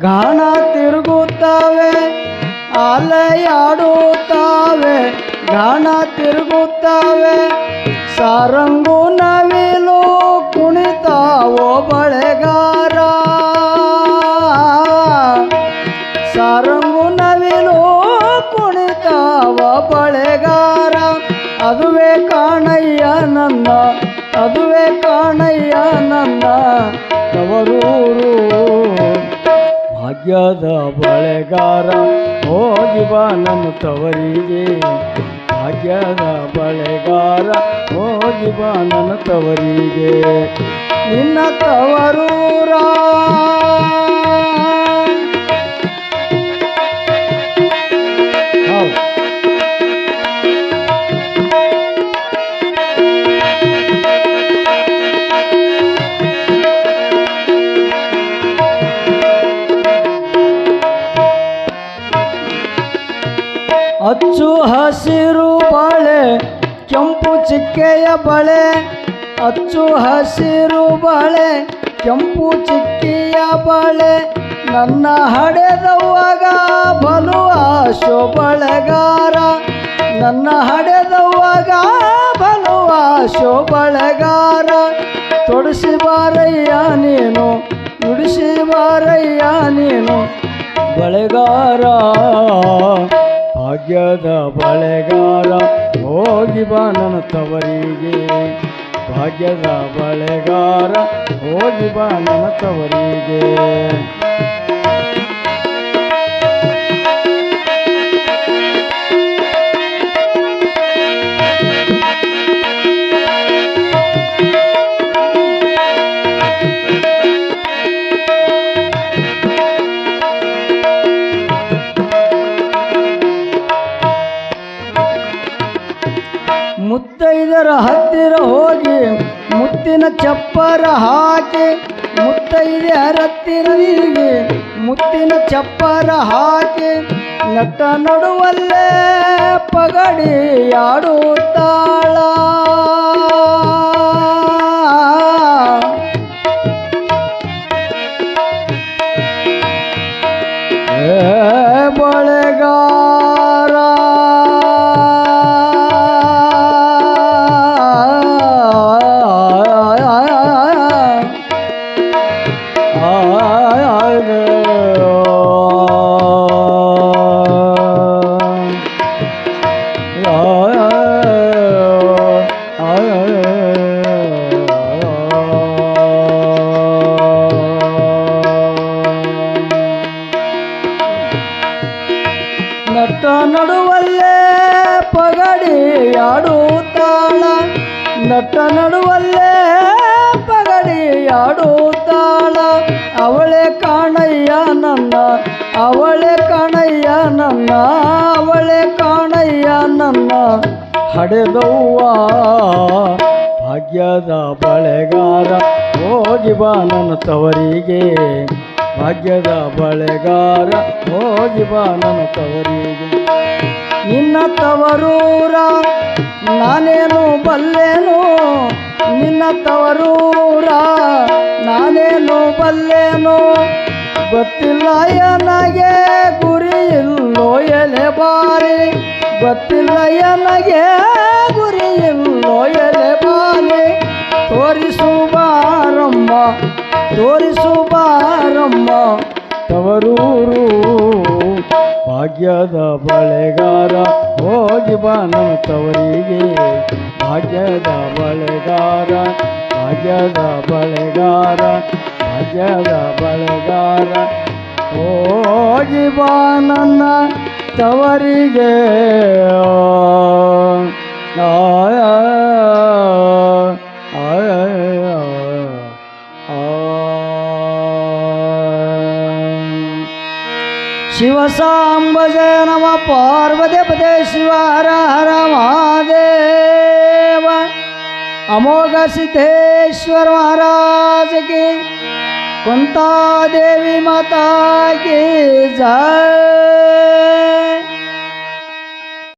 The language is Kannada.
ಗಾಣ ತಿರುಗುತ್ತವೆ. ಅಲೆಯಾಡುತ್ತವೆ ಗಾಣ ತಿರುಗುತ್ತವೆ. ಸಾರಂಗು ನವಿಲು ಕುಣಿತಾವೋ ಬಳೆಗಾರ. ಸಾರಂಗು ನವಿಲು ಕುಣಿತಾವ ಬಳೆಗಾರ. ಅದುವೇ ಕಾಣಯ್ಯ ನನ್ನ, ಅದುವೇ ಕಾಣಯ್ಯ ನನ್ನ. ತವರೂರು ಭಾಗ್ಯದ ಬಳೆಗಾರ ಹೋಗಿ ಬಾ ನನ್ನ ತವರಿಗೆ. ಭಾಗ್ಯದ ಬಳೆಗಾರ ಹೋಗಿ ಬಾ ನನ್ನ ತವರಿಗೆ. ನಿನ್ನ ತವರೂರ. ಹಸಿರು ಬಳೆ, ಕೆಂಪು ಚಿಕ್ಕೆಯ ಬಳೆ, ಅಚ್ಚು ಹಸಿರು ಬಳೆ, ಕೆಂಪು ಚಿಕ್ಕಿಯ ಬಳೆ, ನನ್ನ ಹಡೆದವಾಗ ಬಲು ಆಶೋ ಬಳೆಗಾರ, ನನ್ನ ಹಡೆದವಾಗ ಬಲು ಆಶೋ ಬಳೆಗಾರ, ತೊಡಸಿ ಬಾರಯ್ಯ ನೀನು, ನುಡಿಸಿ ಬಾರಯ್ಯ ನೀನು, ಬಳೆಗಾರ. ಭಾಗ್ಯದ ಬಳೆಗಾರ ಹೋಗಿ ಬಾ ನನ್ನ ತವರಿಗೆ. ಭಾಗ್ಯದ ಬಳೆಗಾರ ಹೋಗಿ ಬಾ ನನ್ನ ತವರಿಗೆ. ಮುತ್ತೈದರ ಹತ್ತಿರ ಹೋಗಿ ಮುತ್ತಿನ ಚಪ್ಪರ ಹಾಕಿ ಮುತ್ತೈದರ ಹತ್ತಿರ ನೀಗಿ ಮುತ್ತಿನ ಚಪ್ಪರ ಹಾಕಿ ನಟ ನಡುವಲ್ಲೇ ಪಗಡಿ ಆಡುತ್ತಾಳ. ನಡುವಲ್ಲೇ ಪಗಡಿ ಆಡುತ್ತಾಳ ನಟ ನಡುವಲ್ಲೇ ಪಗಡಿ ಆಡುತ್ತಾಳ ಅವಳೆ ಕಾಣಯ್ಯ ನನ್ನ, ಅವಳೆ ಕಾಣಯ್ಯ ನನ್ನ, ಅವಳೆ ಕಾಣಯ್ಯ ನನ್ನ. ಹಡೆದವ್ವ, ಭಾಗ್ಯದ ಬಳೆಗಾರ, ಹೋಗಿ ಬಾ ನನ್ನ ತವರಿಗೆ. ಭಾಗ್ಯದ ಬಳೆಗಾರ, ಹೋಗಿ ಬಾ ನನ್ನ ತವರಿಗೆ. ನಿನ್ನ ತವರೂರ ನಾನೇನು ಬಲ್ಲೆನು? ನಿನ್ನ ತವರೂರ ನಾನೇನು ಬಲ್ಲೇನು? ಗೊತ್ತಿಲ್ಲ ನನಗೆ ಗುರಿ ಇಲ್ಲೋ ಎಲೆ ಬಾರಿ. ಗೊತ್ತಿಲ್ಲ ನನಗೆ ಗುರಿ ಇಲ್ಲೋ ಎಲೆ ಬಾರಿ. ತೋರಿಸು ಬಾರಮ್ಮ ತೋರಿಸು ಬಾರಮ್ಮ. ತವರೂರು ಭಾಗ್ಯದ ಬಳೆಗಾರ, ಹೋಗಿ ಬಾ ನನ್ನ ತವರಿಗೆ. ಭಾಗ್ಯದ ಬಳೆಗಾರ ಭಾಗ್ಯದ ಬಳೆಗಾರ ಭಾಗ್ಯದ ಬಳೆಗಾರ ಹೋಗಿ ಬಾ ನನ್ನ ತವರಿಗೆ ಆಯ ಶಿವ ಸಾಂಬ ಜಯ ನಮ ಪಾರ್ವತಿ ಪದೇ ಶಿವ ಹರ ಹರ देव। अमोघ सिद्धेश्वर महाराज के कुंता देवी माता के जय।